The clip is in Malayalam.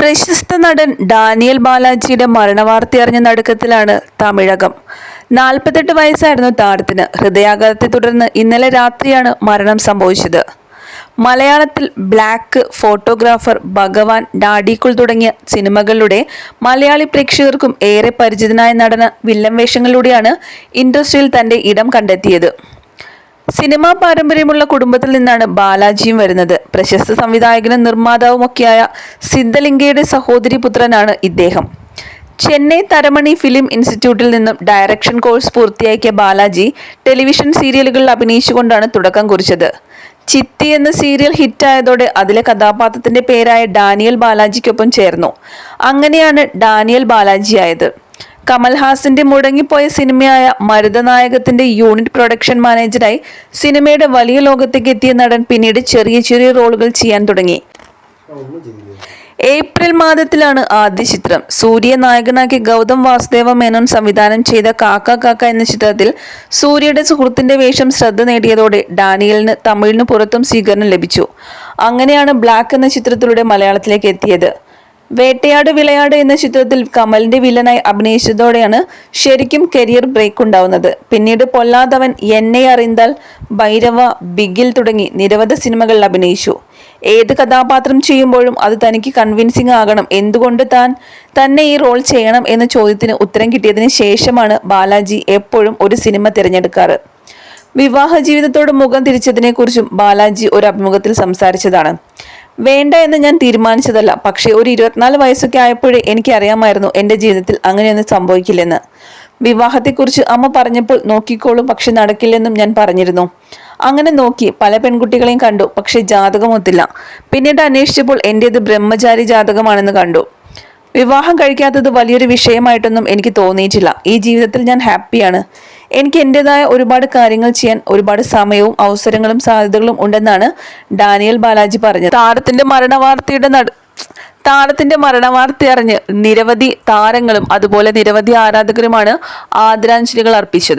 പ്രശസ്ത നടൻ ഡാനിയൽ ബാലാജിയുടെ മരണവാർത്ത അറിഞ്ഞ നടുക്കത്തിലാണ് തമിഴകം. നാൽപ്പത്തെട്ട് വയസ്സായിരുന്നു താരത്തിന്. ഹൃദയാഘാതത്തെ തുടർന്ന് ഇന്നലെ രാത്രിയാണ് മരണം സംഭവിച്ചത്. മലയാളത്തിൽ ബ്ലാക്ക് ഫോട്ടോഗ്രാഫർ ഭഗവാൻ ഡാഡിക്കുൾ തുടങ്ങിയ സിനിമകളിലൂടെ മലയാളി പ്രേക്ഷകർക്കും ഏറെ പരിചിതനായ നടന വില്ലൻ വേഷങ്ങളിലൂടെയാണ് ഇൻഡസ്ട്രിയിൽ തന്റെ ഇടം കണ്ടെത്തിയത്. സിനിമാ പാരമ്പര്യമുള്ള കുടുംബത്തിൽ നിന്നാണ് ബാലാജിയും വരുന്നത്. പ്രശസ്ത സംവിധായകനും നിർമ്മാതാവുമൊക്കെയായ സിദ്ധലിംഗയുടെ സഹോദരി പുത്രനാണ് ഇദ്ദേഹം. ചെന്നൈ തരമണി ഫിലിം ഇൻസ്റ്റിറ്റ്യൂട്ടിൽ നിന്നും ഡയറക്ഷൻ കോഴ്സ് പൂർത്തിയാക്കിയ ബാലാജി ടെലിവിഷൻ സീരിയലുകളിൽ അഭിനയിച്ചുകൊണ്ടാണ് തുടക്കം കുറിച്ചത്. ചിത്തി എന്ന സീരിയൽ ഹിറ്റായതോടെ അതിലെ കഥാപാത്രത്തിന്റെ പേരായ ഡാനിയൽ ബാലാജിക്കൊപ്പം ചേർന്നു. അങ്ങനെയാണ് ഡാനിയൽ ബാലാജിയായത്. കമൽഹാസന്റെ മുടങ്ങിപ്പോയ സിനിമയായ മരുതനായകത്തിന്റെ യൂണിറ്റ് പ്രൊഡക്ഷൻ മാനേജറായി സിനിമയുടെ വലിയ ലോകത്തേക്ക് എത്തിയ നടൻ പിന്നീട് ചെറിയ ചെറിയ റോളുകൾ ചെയ്യാൻ തുടങ്ങി. ഏപ്രിൽ മാസത്തിലാണ് ആദ്യ ചിത്രം. സൂര്യ നായകനാക്കി ഗൗതം വാസുദേവ മേനോൻ സംവിധാനം ചെയ്ത കാക്ക കാക്ക എന്ന ചിത്രത്തിൽ സൂര്യയുടെ സുഹൃത്തിന്റെ വേഷം ശ്രദ്ധ നേടിയതോടെ ഡാനിയലിന് തമിഴിന് പുറത്തും സ്വീകരണം ലഭിച്ചു. അങ്ങനെയാണ് ബ്ലാക്ക് എന്ന ചിത്രത്തിലൂടെ മലയാളത്തിലേക്ക് എത്തിയത്. വേട്ടയാട് വിളയാട് എന്ന ചിത്രത്തിൽ കമലിന്റെ വില്ലനായി അഭിനയിച്ചതോടെയാണ് ശരിക്കും കരിയർ ബ്രേക്ക് ഉണ്ടാവുന്നത്. പിന്നീട് പൊല്ലാതവൻ എന്നെ അറിന്താൽ ഭൈരവ ബിഗിൽ തുടങ്ങി നിരവധി സിനിമകളിൽ അഭിനയിച്ചു. ഏത് കഥാപാത്രം ചെയ്യുമ്പോഴും അത് തനിക്ക് കൺവിൻസിംഗ് ആകണം. എന്തുകൊണ്ട് താൻ തന്നെ ഈ റോൾ ചെയ്യണം എന്ന ചോദ്യത്തിന് ഉത്തരം കിട്ടിയതിന് ശേഷമാണ് ബാലാജി എപ്പോഴും ഒരു സിനിമ തിരഞ്ഞെടുക്കാറ്. വിവാഹ ജീവിതത്തോട് മുഖം തിരിച്ചതിനെക്കുറിച്ചും ബാലാജി ഒരു അഭിമുഖത്തിൽ സംസാരിച്ചതാണ്. വേണ്ട എന്ന് ഞാൻ തീരുമാനിച്ചതല്ല. പക്ഷേ ഒരു ഇരുപത്തിനാല് വയസ്സൊക്കെ ആയപ്പോഴേ എനിക്ക് അറിയാമായിരുന്നു എന്റെ ജീവിതത്തിൽ അങ്ങനെയൊന്നും സംഭവിക്കില്ലെന്ന്. വിവാഹത്തെക്കുറിച്ച് അമ്മ പറഞ്ഞപ്പോൾ നോക്കിക്കോളും പക്ഷെ നടക്കില്ലെന്നും ഞാൻ പറഞ്ഞിരുന്നു. അങ്ങനെ നോക്കി പല പെൺകുട്ടികളെയും കണ്ടു പക്ഷെ ജാതകം ഒത്തില്ല പിന്നീട് അന്വേഷിച്ചപ്പോൾ എന്റേത് ബ്രഹ്മചാരി ജാതകമാണെന്ന് കണ്ടു. വിവാഹം കഴിക്കാത്തത് വലിയൊരു വിഷയമായിട്ടൊന്നും എനിക്ക് തോന്നിയിട്ടില്ല. ഈ ജീവിതത്തിൽ ഞാൻ ഹാപ്പിയാണ്. എനിക്ക് എന്റെതായ ഒരുപാട് കാര്യങ്ങൾ ചെയ്യാൻ ഒരുപാട് സമയവും അവസരങ്ങളും സാധ്യതകളും ഉണ്ടെന്നാണ് ഡാനിയൽ ബാലാജി പറഞ്ഞത്. താരത്തിന്റെ മരണവാർത്തയുടെ നട താരത്തിന്റെ മരണവാർത്ത അറിഞ്ഞ് നിരവധി താരങ്ങളും അതുപോലെ നിരവധി ആരാധകരുമാണ് ആദരാഞ്ജലികൾ അർപ്പിച്ചത്.